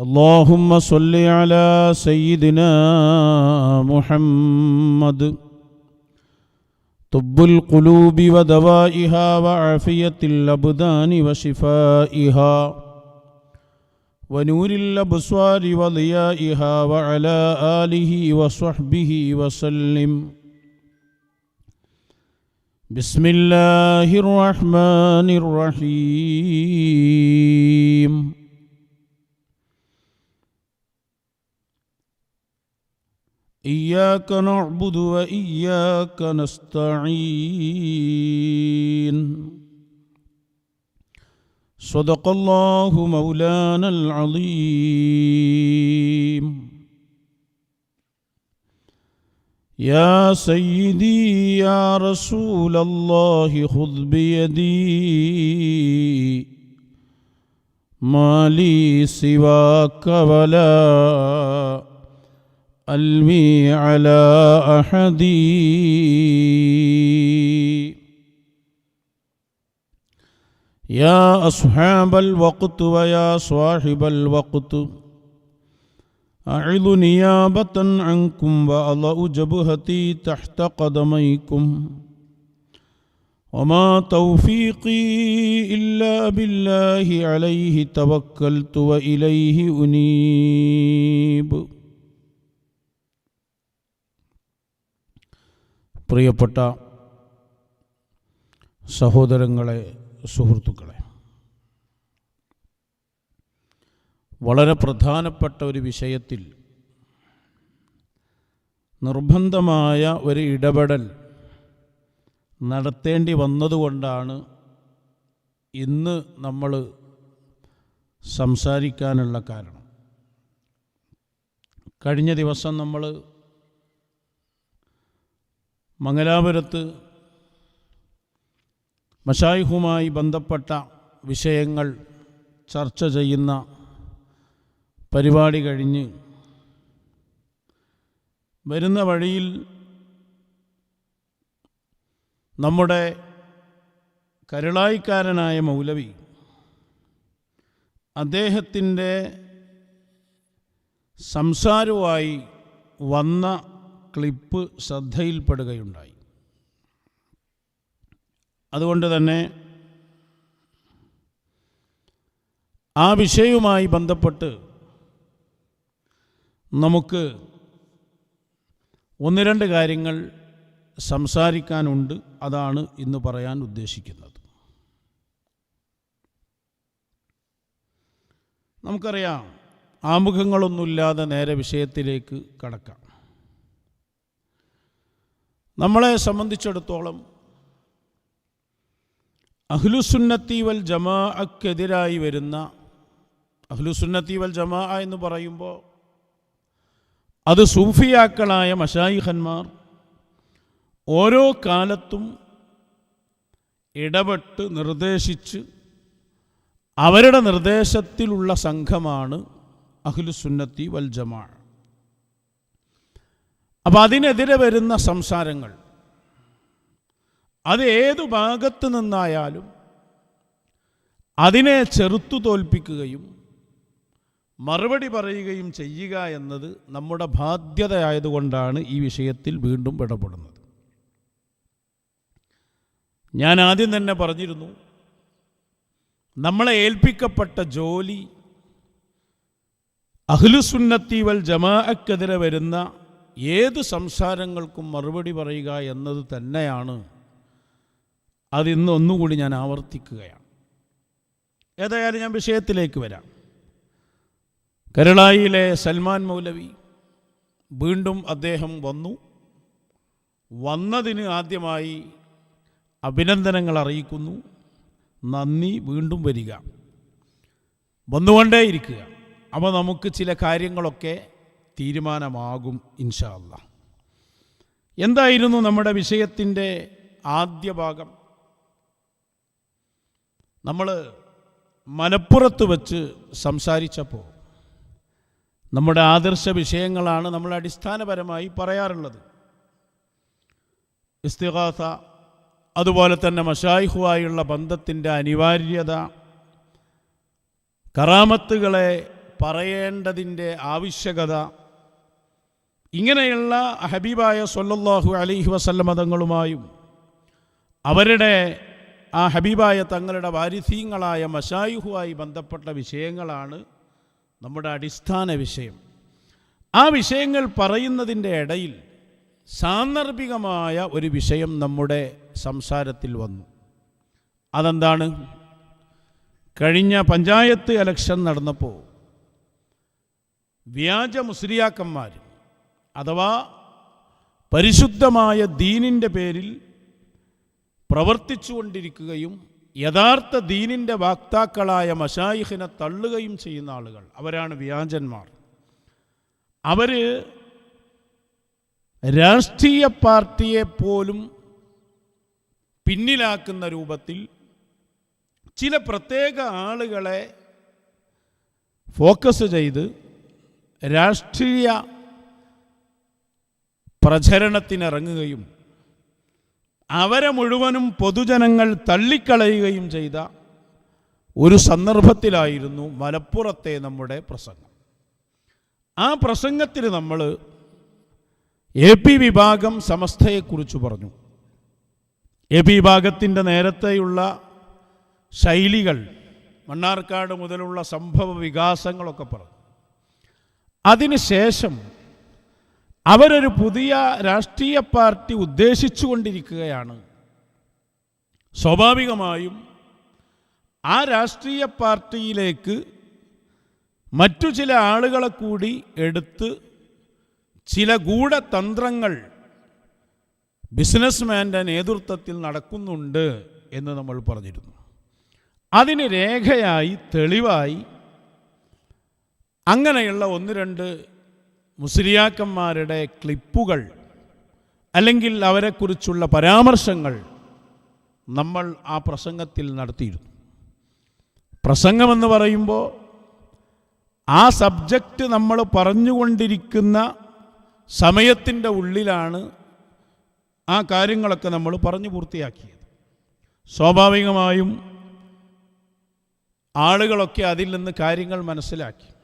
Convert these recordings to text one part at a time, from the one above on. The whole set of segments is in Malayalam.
اللهم صل على سيدنا محمد. طب القلوب ودوائها وعافية الأبدان وشفائها. ونور الأبصار وضيائها وعلى آله وصحبه وسلم. بسم الله الرحمن الرحيم. إياك نعبد وإياك نستعين. صدق الله مولانا العظيم. يا سيدي يا رسول الله خذ بيدي. ما لي سواك ولا ألمي على أحد يا أصحاب الوقت ويا صاحب الوقت أعظ نيابة عنكم وأضع جبهتي تحت قدميكم. وما توفيقي إلا بالله عليه توكلت وإليه أنيب. പ്രിയപ്പെട്ട സഹോദരങ്ങളെ സുഹൃത്തുക്കളെ വളരെ പ്രധാനപ്പെട്ട ഒരു വിഷയത്തിൽ നിർബന്ധമായ ഒരു ഇടപെടൽ നടത്തേണ്ടി വന്നതുകൊണ്ടാണ് ഇന്ന് നമ്മൾ സംസാരിക്കാനുള്ള കാരണം. കഴിഞ്ഞ ദിവസം നമ്മൾ മംഗലാപുരത്ത് മഷായിഹുമായി ബന്ധപ്പെട്ട വിഷയങ്ങൾ ചർച്ച ചെയ്യുന്ന പരിപാടി കഴിഞ്ഞ് വരുന്ന വഴിയിൽ നമ്മുടെ കരുളായിക്കാരനായ മൗലവി അദ്ദേഹത്തിന്റെ സംസാരവുമായി വന്ന ക്ലിപ്പ് ശ്രദ്ധയിൽപ്പെടുകയുണ്ടായി. അതുകൊണ്ട് തന്നെ ആ വിഷയവുമായി ബന്ധപ്പെട്ട് നമുക്ക് ഒന്ന് രണ്ട് കാര്യങ്ങൾ സംസാരിക്കാനുണ്ട്. അതാണ് ഇന്ന് പറയാൻ ഉദ്ദേശിക്കുന്നത്. നമുക്കറിയാം ആമുഖങ്ങളൊന്നുമില്ലാതെ നേരെ വിഷയത്തിലേക്ക് കടക്കാം. നമ്മളെ സംബന്ധിച്ചിടത്തോളം അഹ്ലുസുന്നത്തി വൽ ജമാഅക്കെതിരായി വരുന്ന അഹ്ലുസുന്നത്തി വൽ ജമാ എന്ന് പറയുമ്പോൾ അത് സൂഫിയാക്കളായ മഷായിഖന്മാർ ഓരോ കാലത്തും ഇടപെട്ട് നിർദ്ദേശിച്ച് അവരുടെ നിർദ്ദേശത്തിലുള്ള സംഘമാണ് അഹ്ലുസുന്നത്തി വൽ ജമാ അപ്പം അതിനെതിരെ വരുന്ന സംസാരങ്ങൾ. അത് ഏതു ഭാഗത്ത് നിന്നായാലും അതിനെ ചെറുത്തു തോൽപ്പിക്കുകയും മറുപടി പറയുകയും ചെയ്യുക എന്നത് നമ്മുടെ ബാധ്യതയായതുകൊണ്ടാണ് ഈ വിഷയത്തിൽ വീണ്ടും ഇടപെടുന്നത് ഞാൻ ആദ്യം തന്നെ പറഞ്ഞിരുന്നു നമ്മളെ ഏൽപ്പിക്കപ്പെട്ട ജോലി അഹ്ലുസുന്നത്തി വൽ ജമാഅക്കെതിരെ വരുന്ന ഏത് സംസാരങ്ങൾക്കും മറുപടി പറയുക എന്നത് തന്നെയാണ്. അതിന്ന് ഒന്നുകൂടി ഞാൻ ആവർത്തിക്കുകയാണ്. ഏതായാലും ഞാൻ വിഷയത്തിലേക്ക് വരാം. കേരളായിലെ സൽമാൻ മൗലവി വീണ്ടും അദ്ദേഹം വന്നു. വന്നതിന് ആദ്യമായി അഭിനന്ദനങ്ങൾ അറിയിക്കുന്നു. നന്ദി വീണ്ടും വരിക. വന്നുകൊണ്ടേയിരിക്കുക. അപ്പോൾ നമുക്ക് ചില കാര്യങ്ങളൊക്കെ തീരുമാനമാകും ഇൻഷാ അല്ലാ എന്തായിരുന്നു നമ്മുടെ വിഷയത്തിന്റെ ആദ്യ ഭാഗം? നമ്മൾ മലപ്പുറത്ത് വച്ച് സംസാരിച്ചപ്പോൾ നമ്മുടെ ആദർശ വിഷയങ്ങളാണ് നമ്മൾ അടിസ്ഥാനപരമായി പറയാറുള്ളത്. ഇസ്തിഹാസ അതുപോലെ തന്നെ മഷായിഹുവായുള്ള ബന്ധത്തിന്റെ അനിവാര്യത കറാമത്തുകളെ പറയേണ്ടതിന്റെ ആവശ്യകത ഇങ്ങനെയുള്ള ഹബീബായ സൊല്ലാഹു അലൈഹി വസല്ല മതങ്ങളുമായും അവരുടെ ആ ഹബീബായ തങ്ങളുടെ വാരിധീങ്ങളായ മഷായുഹുമായി ബന്ധപ്പെട്ട വിഷയങ്ങളാണ് നമ്മുടെ അടിസ്ഥാന വിഷയം. ആ വിഷയങ്ങൾ പറയുന്നതിന്റെ ഇടയിൽ സാന്ദർഭികമായ ഒരു വിഷയം നമ്മുടെ സംസാരത്തിൽ വന്നു. അതെന്താണ്? കഴിഞ്ഞ പഞ്ചായത്ത് ഇലക്ഷൻ നടന്നപ്പോൾ വ്യാജ മുസ്ലിയാക്കന്മാർ അഥവാ പരിശുദ്ധമായ ദീനിന്റെ പേരിൽ പ്രവർത്തിച്ചുകൊണ്ടിരിക്കുകയും യഥാർത്ഥ ദീനിന്റെ വാക്താക്കളായ മഷായിഹിനെ തള്ളുകയും ചെയ്യുന്ന ആളുകൾ. അവരാണ് വ്യാജന്മാർ. അവർ രാഷ്ട്രീയ പാർട്ടിയെ പോലും പിന്നിലാക്കുന്ന രൂപത്തിൽ ചില പ്രത്യേക ആളുകളെ ഫോക്കസ് ചെയ്ത് രാഷ്ട്രീയ പ്രചരണത്തിനിറങ്ങുകയും അവരെ മുഴുവനും പൊതുജനങ്ങൾ തള്ളിക്കളയുകയും ചെയ്ത ഒരു സന്ദർഭത്തിലായിരുന്നു മലപ്പുറത്തെ നമ്മുടെ പ്രസംഗം. ആ പ്രസംഗത്തിൽ നമ്മൾ എ പി വിഭാഗം സമസ്തയെക്കുറിച്ച് പറഞ്ഞു. എ പി വിഭാഗത്തിന്റെ നേരത്തെയുള്ള ശൈലികൾ മണ്ണാർക്കാട് മുതലുള്ള സംഭവ വികാസങ്ങളൊക്കെ പറഞ്ഞു. അതിനുശേഷം അവരൊരു പുതിയ രാഷ്ട്രീയ പാർട്ടി ഉദ്ദേശിച്ചു കൊണ്ടിരിക്കുകയാണ് സ്വാഭാവികമായും ആ രാഷ്ട്രീയ പാർട്ടിയിലേക്ക് മറ്റു ചില ആളുകളെ കൂടി എടുത്ത് ചില ഗൂഢതന്ത്രങ്ങൾ ബിസിനസ്മാന്റെ നേതൃത്വത്തിൽ നടക്കുന്നുണ്ട് എന്ന് നമ്മൾ പറഞ്ഞിരുന്നു. അതിന് രേഖയായി തെളിവായി അങ്ങനെയുള്ള ഒന്ന് രണ്ട് മുസ്ലിയാക്കന്മാരുടെ ക്ലിപ്പുകൾ അല്ലെങ്കിൽ അവരെക്കുറിച്ചുള്ള പരാമർശങ്ങൾ നമ്മൾ ആ പ്രസംഗത്തിൽ നടത്തിയിരുന്നു. പ്രസംഗമെന്ന് പറയുമ്പോൾ ആ സബ്ജക്റ്റ് നമ്മൾ പറഞ്ഞുകൊണ്ടിരിക്കുന്ന സമയത്തിന്റെ ഉള്ളിലാണ് ആ കാര്യങ്ങളൊക്കെ നമ്മൾ പറഞ്ഞു പൂർത്തിയാക്കിയത്. സ്വാഭാവികമായും ആളുകളൊക്കെ അതിൽ നിന്ന് കാര്യങ്ങൾ മനസ്സിലാക്കി.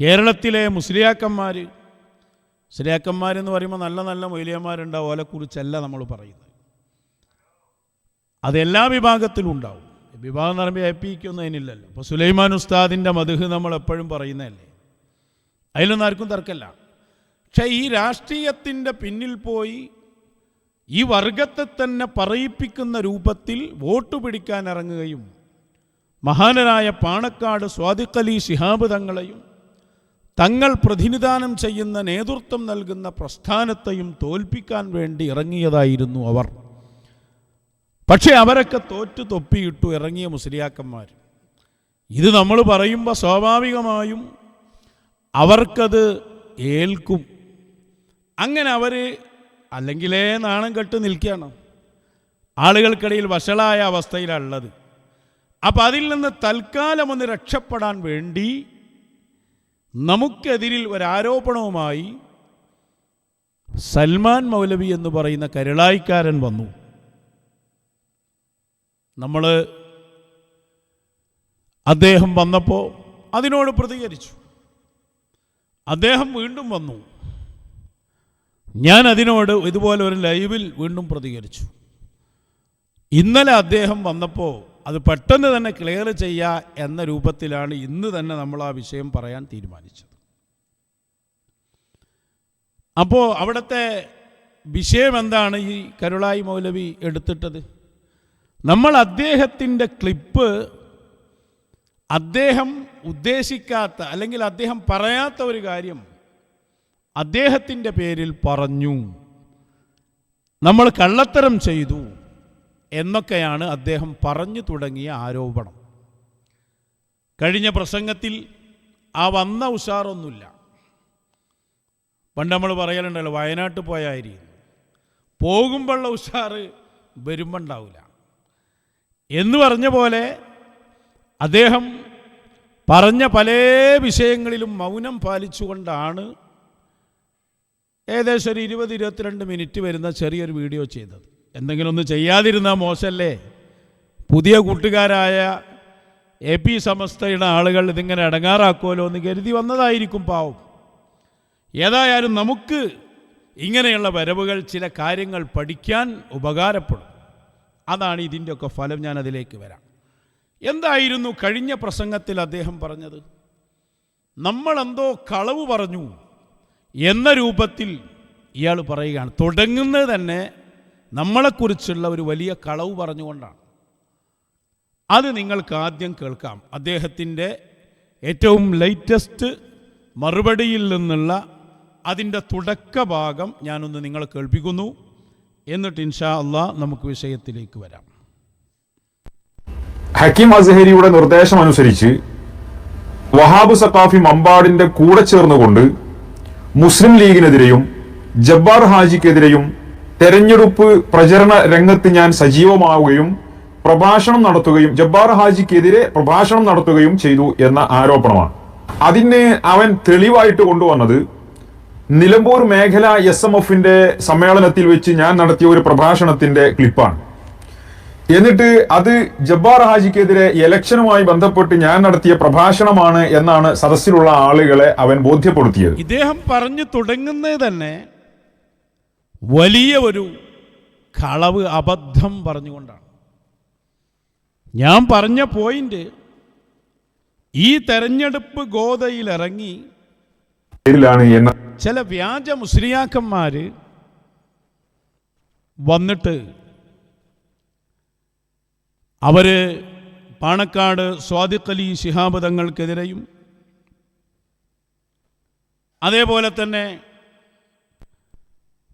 കേരളത്തിലെ മുസ്ലിയാക്കന്മാർ മുസ്ലിയാക്കന്മാരെന്ന് പറയുമ്പോൾ നല്ല നല്ല മൊയിലിയന്മാരുണ്ടാവും ഓലെക്കുറിച്ചല്ല നമ്മൾ പറയുന്നത്. അതെല്ലാ വിഭാഗത്തിലും ഉണ്ടാവും. വിഭാഗം എന്ന് പറയുമ്പോൾ എ അതിനില്ലല്ലോ. അപ്പോൾ സുലൈമാൻ ഉസ്താദിന്റെ മധുഹ് നമ്മൾ എപ്പോഴും പറയുന്നതല്ലേ? അതിലൊന്നും ആർക്കും തർക്കമില്ല. പക്ഷേ ഈ രാഷ്ട്രീയത്തിന്റെ പിന്നിൽ പോയി ഈ വർഗത്തെ തന്നെ പറയിപ്പിക്കുന്ന രൂപത്തിൽ വോട്ട് പിടിക്കാൻ ഇറങ്ങുകയും മഹാനരായ പാണക്കാട് സ്വാദിഖലി ശിഹാബ് തങ്ങളെയും തങ്ങൾ പ്രതിനിധാനം ചെയ്യുന്ന നേതൃത്വം നൽകുന്ന പ്രസ്ഥാനത്തെയും തോൽപ്പിക്കാൻ വേണ്ടി ഇറങ്ങിയതായിരുന്നു അവർ. പക്ഷേ അവരൊക്കെ തോറ്റു തൊപ്പിയിട്ടു ഇറങ്ങിയ മുസ്ലിയാക്കന്മാർ. ഇത് നമ്മൾ പറയുമ്പോൾ സ്വാഭാവികമായും അവർക്കത് ഏൽക്കും. അങ്ങനെ അവർ അല്ലെങ്കിലേ നാണം കെട്ട് നിൽക്കുകയാണ്. ആളുകൾക്കിടയിൽ വഷളായ അവസ്ഥയിലുള്ളത് അപ്പം അതിൽ നിന്ന് തൽക്കാലം ഒന്ന് രക്ഷപ്പെടാൻ വേണ്ടി നമുക്കെതിരിൽ ഒരാരോപണവുമായി സൽമാൻ മൗലവി എന്ന് പറയുന്ന കരുളായിക്കാരൻ വന്നു. നമ്മൾ അദ്ദേഹം വന്നപ്പോൾ അതിനോട് പ്രതികരിച്ചു. അദ്ദേഹം വീണ്ടും വന്നു. ഞാൻ അതിനോട് ഇതുപോലെ ഒരു ലൈവിൽ വീണ്ടും പ്രതികരിച്ചു. ഇന്നലെ അദ്ദേഹം വന്നപ്പോൾ അത് പെട്ടെന്ന് തന്നെ ക്ലിയർ ചെയ്യുക എന്ന രൂപത്തിലാണ് ഇന്ന് തന്നെ നമ്മൾ ആ വിഷയം പറയാൻ തീരുമാനിച്ചത്. അപ്പോൾ അവിടുത്തെ വിഷയം എന്താണ് ഈ കരുളായി മൗലവി എടുത്തിട്ടത്? നമ്മൾ അദ്ദേഹത്തിന്റെ ക്ലിപ്പ് അദ്ദേഹം ഉദ്ദേശിക്കാത്ത അല്ലെങ്കിൽ അദ്ദേഹം പറയാത്ത ഒരു കാര്യം അദ്ദേഹത്തിന്റെ പേരിൽ പറഞ്ഞു. നമ്മൾ കള്ളത്തരം ചെയ്തു. എന്നൊക്കെയാണ് അദ്ദേഹം പറഞ്ഞു തുടങ്ങിയ ആരോപണം. കഴിഞ്ഞ പ്രസംഗത്തിൽ ആ വന്ന ഉഷാറൊന്നുമില്ല. പണ്ട് നമ്മൾ പറയലുണ്ടല്ലോ വയനാട്ട് പോയായിരിക്കും. പോകുമ്പോഴുള്ള ഉഷാറ് വരുമ്പോൾ ഉണ്ടാവില്ല എന്ന് പറഞ്ഞ പോലെ അദ്ദേഹം പറഞ്ഞ പല വിഷയങ്ങളിലും മൗനം പാലിച്ചുകൊണ്ടാണ് ഏകദേശം ഒരു ഇരുപത് ഇരുപത്തിരണ്ട് മിനിറ്റ് വരുന്ന ചെറിയൊരു വീഡിയോ ചെയ്തത്. എന്തെങ്കിലും ഒന്ന് ചെയ്യാതിരുന്നാൽ മോശമല്ലേ പുതിയ കൂട്ടുകാരായ എ പി സമസ്തയുടെ ആളുകൾ ഇതിങ്ങനെ അടങ്ങാറാക്കുമല്ലോ എന്ന് കരുതി വന്നതായിരിക്കും പാവം. ഏതായാലും നമുക്ക് ഇങ്ങനെയുള്ള വരവുകൾ ചില കാര്യങ്ങൾ പഠിക്കാൻ ഉപകാരപ്പെടും. അതാണ് ഇതിന്റെയൊക്കെ ഫലം. ഞാൻ അതിലേക്ക് വരാം. എന്തായിരുന്നു കഴിഞ്ഞ പ്രസംഗത്തിൽ അദ്ദേഹം പറഞ്ഞത്? നമ്മളെന്തോ കളവ് പറഞ്ഞു എന്ന രൂപത്തിൽ ഇയാൾ പറയുകയാണ്. തുടങ്ങുന്നത് തന്നെ നമ്മളെക്കുറിച്ചുള്ള ഒരു വലിയ കളവ് പറഞ്ഞുകൊണ്ടാണ്. അത് നിങ്ങൾക്ക് ആദ്യം കേൾക്കാം. അദ്ദേഹത്തിന്റെ ഏറ്റവും ലേറ്റസ്റ്റ് മറുപടിയിൽ നിന്നുള്ള അതിന്റെ തുടക്ക ഭാഗം ഞാനൊന്ന് നിങ്ങളെ കേൾപ്പിക്കുന്നു. എന്നിട്ട് ഇൻഷാ അള്ളാ നമുക്ക് വിഷയത്തിലേക്ക് വരാം. ഹക്കീം അസഹരിയുടെ നിർദ്ദേശം അനുസരിച്ച് വഹാബ് സഖാഫി മമ്പാടിന്റെ കൂടെ ചേർന്നുകൊണ്ട് മുസ്ലിം ലീഗിനെതിരെയും ജബ്ബാർ ഹാജിക്കെതിരെയും തെരഞ്ഞെടുപ്പ് പ്രചരണ രംഗത്ത് ഞാൻ സജീവമാവുകയും പ്രഭാഷണം നടത്തുകയും ജബ്ബാർ ഹാജിക്കെതിരെ പ്രഭാഷണം നടത്തുകയും ചെയ്തു എന്ന ആരോപണമാണ്. അതിന് അവൻ തെളിവായിട്ട് കൊണ്ടുവന്നത് നിലമ്പൂർ മേഖല എസ് എം എഫിന്റെ സമ്മേളനത്തിൽ വെച്ച് ഞാൻ നടത്തിയ ഒരു പ്രഭാഷണത്തിന്റെ ക്ലിപ്പാണ്. എന്നിട്ട് അത് ജബ്ബാർ ഹാജിക്കെതിരെ ഇലക്ഷനുമായി ബന്ധപ്പെട്ട് ഞാൻ നടത്തിയ പ്രഭാഷണമാണ് എന്നാണ് സദസ്സിലുള്ള ആളുകളെ അവൻ ബോധ്യപ്പെടുത്തിയത്. ഇദ്ദേഹം പറഞ്ഞു തുടങ്ങുന്നത് തന്നെ വലിയ ഒരു കളവ് അബദ്ധം പറഞ്ഞുകൊണ്ടാണ്. ഞാൻ പറഞ്ഞ പോയിന്റ് ഈ തെരഞ്ഞെടുപ്പ് ഗോതയിലിറങ്ങി ചില വ്യാജ മുസ്ലിയാക്കന്മാർ വന്നിട്ട് അവർ പാണക്കാട് സ്വാദിഖ് അലി ശിഹാബ് തങ്ങൾക്കെതിരെയും അതേപോലെ തന്നെ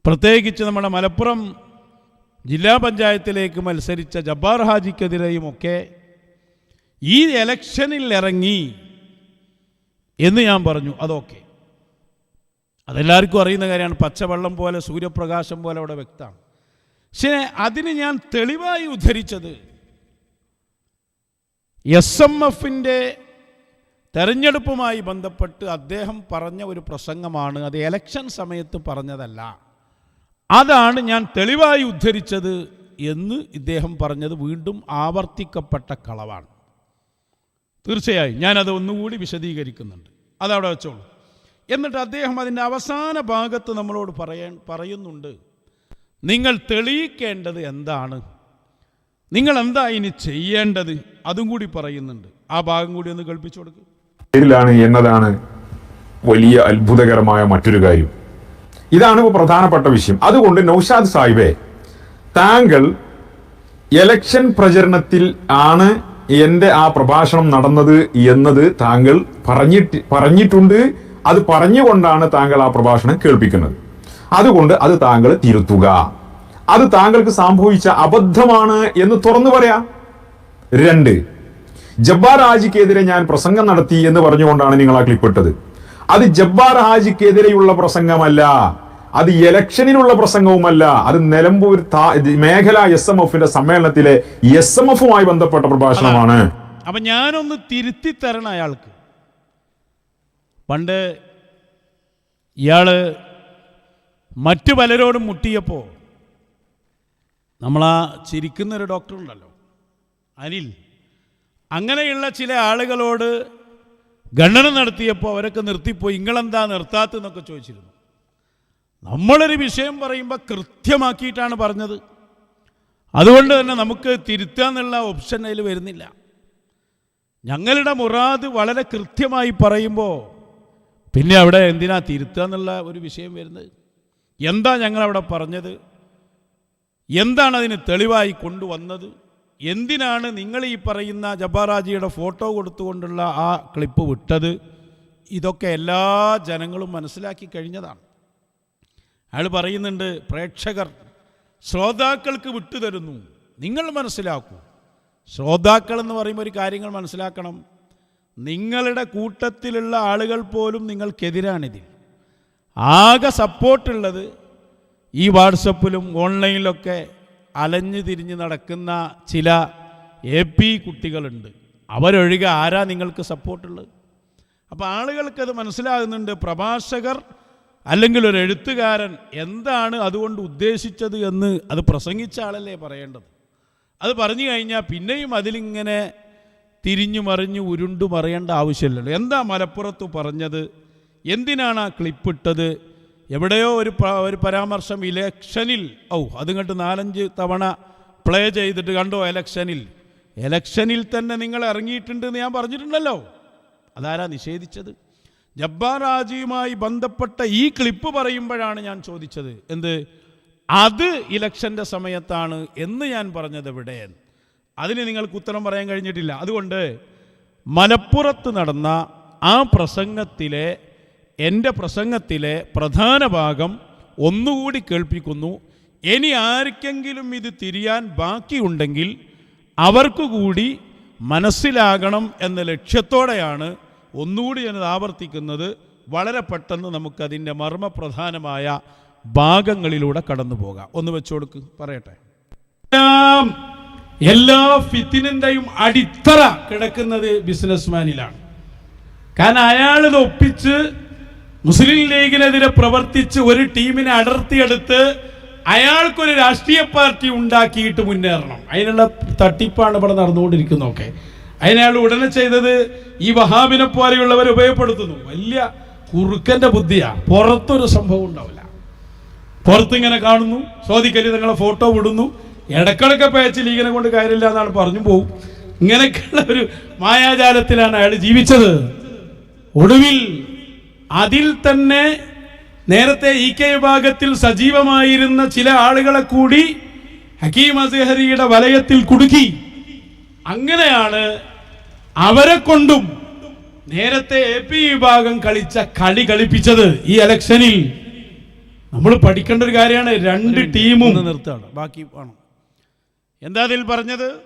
പ്രത്യേകിച്ച് നമ്മുടെ മലപ്പുറം ജില്ലാ പഞ്ചായത്തിലേക്ക് മത്സരിച്ച ജബ്ബാർ ഹാജിക്കെതിരെയും ഒക്കെ ഈ എലക്ഷനിൽ ഇറങ്ങി എന്ന് ഞാൻ പറഞ്ഞു. അതൊക്കെ. അതെല്ലാവർക്കും അറിയുന്ന കാര്യമാണ്. പച്ചവെള്ളം പോലെ സൂര്യപ്രകാശം പോലെ അവിടെ വ്യക്തമാണ്. പക്ഷേ അതിന് ഞാൻ തെളിവായി ഉദ്ധരിച്ചത് എസ് എം എഫിന്റെ തെരഞ്ഞെടുപ്പുമായി ബന്ധപ്പെട്ട് അദ്ദേഹം പറഞ്ഞ ഒരു പ്രസംഗമാണ്. അത് എലക്ഷൻ സമയത്ത് പറഞ്ഞതല്ല. അതാണ് ഞാൻ തെളിവായി ഉദ്ധരിച്ചത് എന്ന് ഇദ്ദേഹം പറഞ്ഞത് വീണ്ടും ആവർത്തിക്കപ്പെട്ട കളവാണ്. തീർച്ചയായും ഞാനത് ഒന്നുകൂടി വിശദീകരിക്കുന്നുണ്ട്. അതവിടെ വെച്ചോളൂ. എന്നിട്ട് അദ്ദേഹം അതിന്റെ അവസാന ഭാഗത്ത് നമ്മളോട് പറയാൻ പറയുന്നുണ്ട് നിങ്ങൾ തെളിയിക്കേണ്ടത് എന്താണ്? നിങ്ങൾ എന്താ ഇനി ചെയ്യേണ്ടത്? അതും കൂടി പറയുന്നുണ്ട്. ആ ഭാഗം കൂടി ഒന്ന് കേൾപ്പിച്ചു കൊടുക്കുക എന്നതാണ് വലിയ അത്ഭുതകരമായ മറ്റൊരു കാര്യം. ഇതാണ് ഇപ്പോൾ പ്രധാനപ്പെട്ട വിഷയം. അതുകൊണ്ട് നൌഷാദ് സാഹിബെ താങ്കൾ എലക്ഷൻ പ്രചരണത്തിൽ ആണ് എന്റെ ആ പ്രഭാഷണം നടന്നത് എന്നത് താങ്കൾ പറഞ്ഞിട്ട് പറഞ്ഞിട്ടുണ്ട്. അത് പറഞ്ഞുകൊണ്ടാണ് താങ്കൾ ആ പ്രഭാഷണം കേൾപ്പിക്കുന്നത്. അതുകൊണ്ട് അത് താങ്കൾ തിരുത്തുക. അത് താങ്കൾക്ക് സംഭവിച്ച അബദ്ധമാണ് എന്ന് തുറന്നു പറയാം. രണ്ട് ജബ്ബാർ ആജിക്കെതിരെ ഞാൻ പ്രസംഗം നടത്തി എന്ന് പറഞ്ഞുകൊണ്ടാണ് നിങ്ങൾ ആ ക്ലിപ്പ് ഇട്ടത്. അത് ജബ്ബാർ ഹാജിക്കെതിരെയുള്ള പ്രസംഗമല്ല. അത് ഇലക്ഷനിലുള്ള പ്രസംഗവുമല്ല. അത് നിലമ്പൂർ മേഖല എസ് എം എഫിന്റെ സമ്മേളനത്തിലെ എസ് എം എഫുമായി ബന്ധപ്പെട്ട പ്രഭാഷണമാണ്. അപ്പൊ ഞാനൊന്ന് തിരുത്തി തരണം അയാൾക്ക്. പണ്ട് ഇയാൾ മറ്റു പലരോടും മുട്ടിയപ്പോൾ നമ്മളാ ചിരിക്കുന്നൊരു ഡോക്ടറുണ്ടല്ലോ. അനിൽ. അങ്ങനെയുള്ള ചില ആളുകളോട് ഗണന നടത്തിയപ്പോൾ അവരൊക്കെ നിർത്തിപ്പോയി. ഇങ്ങളെന്താ നിർത്താത്തെന്നൊക്കെ ചോദിച്ചിരുന്നു. നമ്മളൊരു വിഷയം പറയുമ്പോൾ കൃത്യമാക്കിയിട്ടാണ് പറഞ്ഞത്. അതുകൊണ്ട് തന്നെ നമുക്ക് തിരുത്താന്നുള്ള ഓപ്ഷൻ അതിൽ വരുന്നില്ല. ഞങ്ങളുടെ മുറാദ് വളരെ കൃത്യമായി പറയുമ്പോൾ പിന്നെ അവിടെ എന്തിനാ തിരുത്തുക എന്നുള്ള ഒരു വിഷയം വരുന്നത്? എന്താ ഞങ്ങളവിടെ പറഞ്ഞത്? എന്താണ് അതിന് തെളിവായി കൊണ്ടുവന്നത്? എന്തിനാണ് നിങ്ങൾ ഈ പറയുന്ന ജബ്ബാറാജിയുടെ ഫോട്ടോ കൊടുത്തുകൊണ്ടുള്ള ആ ക്ലിപ്പ് വിട്ടത്? ഇതൊക്കെ എല്ലാ ജനങ്ങളും മനസ്സിലാക്കി കഴിഞ്ഞതാണ്. അയാൾ പറയുന്നുണ്ട് പ്രേക്ഷകർ ശ്രോതാക്കൾക്ക് വിട്ടുതരുന്നു നിങ്ങൾ മനസ്സിലാക്കൂ. ശ്രോതാക്കൾ എന്ന് പറയുമ്പോൾ ഒരു കാര്യങ്ങൾ മനസ്സിലാക്കണം. നിങ്ങളുടെ കൂട്ടത്തിലുള്ള ആളുകൾ പോലും നിങ്ങൾക്കെതിരാണിതിൽ. ആകെ സപ്പോർട്ടുള്ളത് ഈ വാട്സപ്പിലും ഓൺലൈനിലൊക്കെ അലഞ്ഞു തിരിഞ്ഞ് നടക്കുന്ന ചില എ പി കുട്ടികളുണ്ട്. അവരൊഴികെ ആരാ നിങ്ങൾക്ക് സപ്പോർട്ടുള്ളത്? അപ്പോൾ ആളുകൾക്കത് മനസ്സിലാകുന്നുണ്ട് പ്രഭാഷകർ അല്ലെങ്കിൽ ഒരു എഴുത്തുകാരൻ എന്താണ് അതുകൊണ്ട് ഉദ്ദേശിച്ചത് എന്ന് അത് പ്രസംഗിച്ച ആളല്ലേ പറയേണ്ടത്? അത് പറഞ്ഞു കഴിഞ്ഞാൽ പിന്നെയും അതിലിങ്ങനെ തിരിഞ്ഞു മറിഞ്ഞു ഉരുണ്ടു മറിയേണ്ട ആവശ്യമില്ലല്ലോ. എന്താ മലപ്പുറത്ത് പറഞ്ഞത്? എന്തിനാണ് ആ ക്ലിപ്പിട്ടത് എവിടെയോ ഒരു ഒരു പരാമർശം ഇലക്ഷനിൽ ഔ അതുങ്ങട്ട് നാലഞ്ച് തവണ പ്ലേ ചെയ്തിട്ട് കണ്ടോ എലക്ഷനിൽ എലക്ഷനിൽ തന്നെ നിങ്ങൾ ഇറങ്ങിയിട്ടുണ്ട് എന്ന് ഞാൻ പറഞ്ഞിട്ടുണ്ടല്ലോ. അതാരാ നിഷേധിച്ചത്? ജബ്ബാർ ഹാജിയുമായി ബന്ധപ്പെട്ട ഈ ക്ലിപ്പ് പറയുമ്പോഴാണ് ഞാൻ ചോദിച്ചത്. എന്ത്? അത് ഇലക്ഷന്റെ സമയത്താണ് എന്ന് ഞാൻ പറഞ്ഞത് എവിടെ? അതിന് നിങ്ങൾക്ക് ഉത്തരം പറയാൻ കഴിഞ്ഞിട്ടില്ല. അതുകൊണ്ട് മലപ്പുറത്ത് നടന്ന ആ പ്രസംഗത്തിലെ എന്റെ പ്രസംഗത്തിലെ പ്രധാന ഭാഗം ഒന്നുകൂടി കേൾപ്പിക്കുന്നു. ഇനി ആർക്കെങ്കിലും ഇത് തിരിയാൻ ബാക്കിയുണ്ടെങ്കിൽ അവർക്കു കൂടി മനസ്സിലാകണം എന്ന ലക്ഷ്യത്തോടെയാണ് ഒന്നുകൂടി ഞാനത് ആവർത്തിക്കുന്നത്. വളരെ പെട്ടെന്ന് നമുക്കതിന്റെ മർമ്മപ്രധാനമായ ഭാഗങ്ങളിലൂടെ കടന്നു പോകാം. ഒന്ന് വെച്ചു കൊടുക്ക് പറയട്ടെ. എല്ലാം ഫിത്തിനിന്റെയും അടിത്തറ കിടക്കുന്നത് ബിസിനസ്മാനിലാണ് കാരണം അയാളിത് ഒപ്പിച്ച് മുസ്ലിം ലീഗിനെതിരെ പ്രവർത്തിച്ച് ഒരു ടീമിനെ അടർത്തിയെടുത്ത് അയാൾക്കൊരു രാഷ്ട്രീയ പാർട്ടി ഉണ്ടാക്കിയിട്ട് മുന്നേറണം. അതിനുള്ള തട്ടിപ്പാണ് ഇവിടെ നടന്നുകൊണ്ടിരിക്കുന്നതൊക്കെ. അതിനയാൾ ഉടനെ ചെയ്തത് ഈ വഹാബിനെ പോലെയുള്ളവർ ഉപയോഗപ്പെടുത്തുന്നു. വലിയ കുറുക്കന്റെ ബുദ്ധിയാ. പുറത്തൊരു സംഭവം ഉണ്ടാവില്ല. പുറത്തിങ്ങനെ കാണുന്നു. ചോദിക്കൽ നിങ്ങളെ ഫോട്ടോ വിടുന്നു. ഇടക്കിടക്ക് പേച്ച് ലീഗിനെ കൊണ്ട് കാര്യമില്ല എന്നാണ് പറഞ്ഞു പോകും ഇങ്ങനെയൊക്കെയുള്ള ഒരു മായാജാലത്തിലാണ് അയാൾ ജീവിച്ചത്. ഒടുവിൽ അതിൽ തന്നെ നേരത്തെ ഇ കെ വിഭാഗത്തിൽ സജീവമായിരുന്ന ചില ആളുകളെ കൂടി ഹക്കീം അസഹരിയുടെ വലയത്തിൽ കുടുക്കി. അങ്ങനെയാണ് അവരെ കൊണ്ടും നേരത്തെ എ പി വിഭാഗം കളിച്ച കളി കളിപ്പിച്ചത് ഈ ഇലക്ഷനിൽ. നമ്മൾ പഠിക്കേണ്ട ഒരു കാര്യമാണ് രണ്ട് ടീമും നിർത്താണ് ബാക്കി വേണം. എന്താ അതിൽ പറഞ്ഞത്?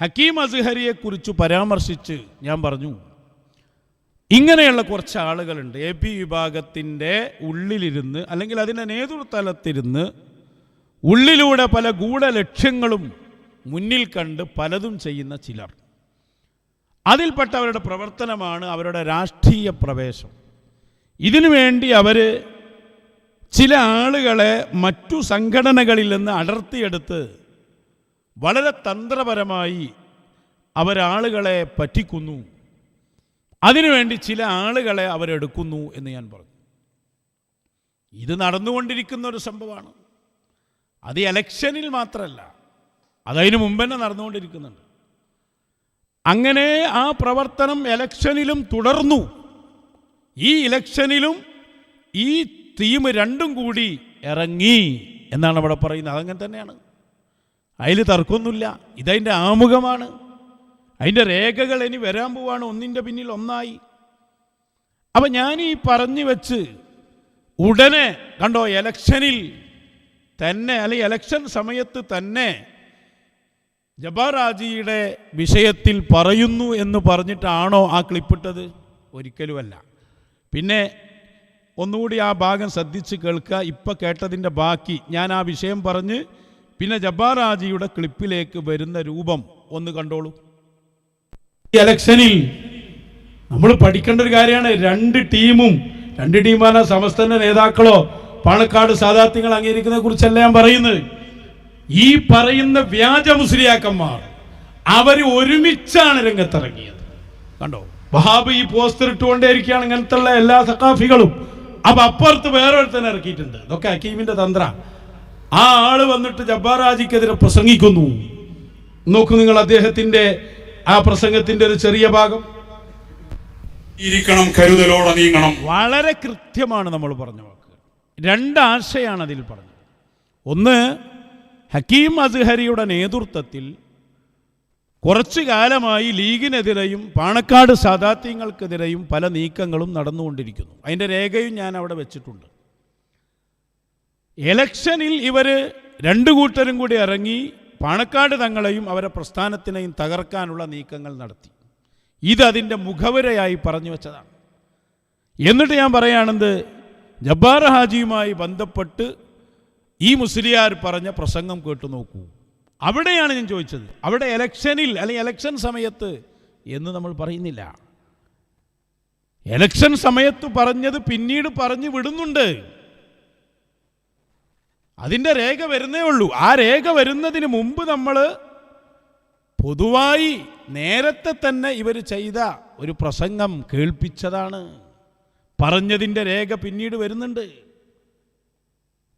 ഹക്കീം അസ്ഹരിയെ കുറിച്ച് പരാമർശിച്ച് ഞാൻ പറഞ്ഞു. ഇങ്ങനെയുള്ള കുറച്ച് ആളുകളുണ്ട്. എ പി വിഭാഗത്തിന്റെ ഉള്ളിലിരുന്ന് അല്ലെങ്കിൽ അതിന്റെ നേതൃതലത്തിരുന്ന് ഉള്ളിലൂടെ പല ഗൂഢലക്ഷ്യങ്ങളും മുന്നിൽ കണ്ട് പലതും ചെയ്യുന്ന ചിലർ. അതിൽപ്പെട്ടവരുടെ പ്രവർത്തനമാണ് അവരുടെ രാഷ്ട്രീയ പ്രവേശം. ഇതിനു വേണ്ടി അവർ ചില ആളുകളെ മറ്റു സംഘടനകളിൽ നിന്ന് അടർത്തിയെടുത്ത് വളരെ തന്ത്രപരമായി അവരാളുകളെ പറ്റിക്കുന്നു. അതിനുവേണ്ടി ചില ആളുകളെ അവരെടുക്കുന്നു എന്ന് ഞാൻ പറഞ്ഞു. ഇത് നടന്നുകൊണ്ടിരിക്കുന്ന ഒരു സംഭവമാണ്. അത് ഇലക്ഷനിൽ മാത്രമല്ല അതതിന് മുമ്പ് തന്നെ നടന്നുകൊണ്ടിരിക്കുന്നുണ്ട്. അങ്ങനെ ആ പ്രവർത്തനം ഇലക്ഷനിലും തുടർന്നു. ഈ ഇലക്ഷനിലും ഈ ടീം രണ്ടും കൂടി ഇറങ്ങി എന്നാണ് അവിടെ പറയുന്നത്. അതങ്ങനെ തന്നെയാണ്. അതിൽ തർക്കമൊന്നുമില്ല. ഇതതിന്റെ ആമുഖമാണ്. അതിന്റെ രേഖകൾ ഇനി വരാൻ പോവാണ്. ഒന്നിന്റെ പിന്നിൽ ഒന്നായി. അപ്പം ഞാൻ ഈ പറഞ്ഞു വെച്ച് ഉടനെ കണ്ടോ എലക്ഷനിൽ തന്നെ അല്ലെങ്കിൽ എലക്ഷൻ സമയത്ത് തന്നെ ജബാറാജിയുടെ വിഷയത്തിൽ പറയുന്നു എന്ന് പറഞ്ഞിട്ടാണോ ആ ക്ലിപ്പിട്ടത്? ഒരിക്കലുമല്ല. പിന്നെ ഒന്നുകൂടി ആ ഭാഗം ശ്രദ്ധിച്ച് കേൾക്കുക. ഇപ്പം കേട്ടതിന്റെ ബാക്കി. ഞാൻ ആ വിഷയം പറഞ്ഞ് പിന്നെ ജബാറാജിയുടെ ക്ലിപ്പിലേക്ക് വരുന്ന രൂപം ഒന്ന് കണ്ടോളൂ. ഇലക്ഷനിൽ നമ്മൾ പഠിക്കേണ്ട ഒരു കാര്യമാണ്. രണ്ട് ടീമും രണ്ട് ടീമാണ് സമസ്തന്റെ നേതാക്കളോ പാണക്കാട് സാധാർത്ഥ്യങ്ങൾ അംഗീകരിക്കുന്നതിനെ കുറിച്ചല്ല ഞാൻ പറയുന്നത്. ഈ പറയുന്ന വ്യാജ മുസ്ലിയാക്കന്മാർ അവർ ഒരുമിച്ചാണ് രംഗത്തിറങ്ങിയത്. കണ്ടോ? വഹാബ് ഈ പോസ്റ്റർ ഇട്ടുകൊണ്ടേയിരിക്കുകയാണ് ഇങ്ങനത്തെ എല്ലാ സക്കാഫികളും അപ്പൊ അപ്പുറത്ത് വേറെ ഒരുത്തനെ ഇറക്കിയിട്ടുണ്ട്. ഇതൊക്കെ ഹക്കീമിന്റെ തന്ത്ര. ആ ആൾ വന്നിട്ട് ജബ്ബാർ ഹാജിക്കെതിരെ പ്രസംഗിക്കുന്നു. നോക്കൂ നിങ്ങൾ അദ്ദേഹത്തിന്റെ ആ പ്രസംഗത്തിന്റെ ഒരു ചെറിയ ഭാഗം. ഇരിക്കണം കരുതലോടെ നീങ്ങണം. വളരെ കൃത്യമാണ് നമ്മൾ പറഞ്ഞ വാക്ക്. രണ്ടാശയാണ് അതിൽ പറഞ്ഞത്. ഒന്ന് ഹക്കീം അസ്ഹരിയുടെ നേതൃത്വത്തിൽ കുറച്ചു കാലമായി ലീഗിനെതിരെയും പാണക്കാട് സാദാത്യങ്ങൾക്കെതിരെയും പല നീക്കങ്ങളും നടന്നുകൊണ്ടിരിക്കുന്നു. അതിന്റെ രേഖയും ഞാൻ അവിടെ വെച്ചിട്ടുണ്ട്. എലക്ഷനിൽ ഇവർ രണ്ടു കൂട്ടരും കൂടി ഇറങ്ങി പാണക്കാട് തങ്ങളെയും അവരെ പ്രസ്ഥാനത്തിനെയും തകർക്കാനുള്ള നീക്കങ്ങൾ നടത്തി. ഇതതിന്റെ മുഖവരയായി പറഞ്ഞു വെച്ചതാണ്. എന്നിട്ട് ഞാൻ പറയുകയാണെന്ത് ജബ്ബാർ ഹാജിയുമായി ബന്ധപ്പെട്ട് ഈ മുസ്ലിയാർ പറഞ്ഞ പ്രസംഗം കേട്ടു നോക്കൂ. അവിടെയാണ് ഞാൻ ചോദിച്ചത് അവിടെ എലക്ഷനിൽ അല്ലെങ്കിൽ എലക്ഷൻ സമയത്ത് എന്ന് നമ്മൾ പറയുന്നില്ല. എലക്ഷൻ സമയത്ത് പറഞ്ഞത് പിന്നീട് പറഞ്ഞു വിടുന്നുണ്ട്. അതിന്റെ രേഖ വരുന്നേ ഉള്ളൂ. ആ രേഖ വരുന്നതിന് മുമ്പ് നമ്മൾ പൊതുവായി നേരത്തെ തന്നെ ഇവർ ചെയ്ത ഒരു പ്രസംഗം കേൾപ്പിച്ചതാണ്. പറഞ്ഞതിന്റെ രേഖ പിന്നീട് വരുന്നുണ്ട്.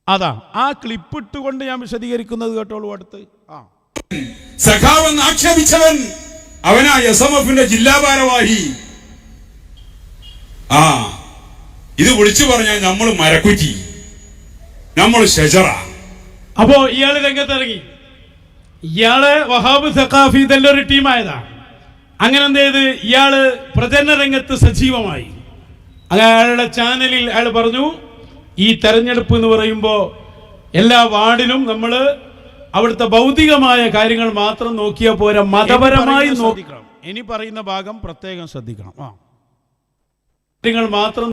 അതാ ആ ക്ലിപ്പ് ഇട്ടുകൊണ്ട് ഞാൻ വിശദീകരിക്കുന്നത് കേട്ടോളൂ അടുത്ത്. ആ. സഖാവെന്ന് ആക്ഷേപിച്ചവൻ അവനാ എസ് എം എഫിന്റെ ജില്ലാ ഭാരവാഹി ആ ഇത് വിളിച്ചു പറഞ്ഞാൽ നമ്മൾ മരക്കുറ്റി. നമ്മൾ ഷെജറ. അപ്പോ ഇയാൾ രംഗത്തിറങ്ങി. ഇയാൾ വഹാബ് സഖാഫി ഇതെല്ലാം ഒരു ടീമായതാ. അങ്ങനെ എന്ത് ചെയ്ത്? ഇയാൾ പ്രചരണ രംഗത്ത് സജീവമായി. അയാളുടെ ചാനലിൽ അയാൾ പറഞ്ഞു ഈ തെരഞ്ഞെടുപ്പ് എന്ന് പറയുമ്പോൾ എല്ലാ വാർഡിലും നമ്മൾ അവിടുത്തെ ഭൗതികമായ കാര്യങ്ങൾ മാത്രം നോക്കിയാൽ പോരാ. മതപരമായി നോക്കണം ഇനി പറയുന്ന ഭാഗം പ്രത്യേകം ശ്രദ്ധിക്കണം. ആ. കാര്യങ്ങൾ മാത്രം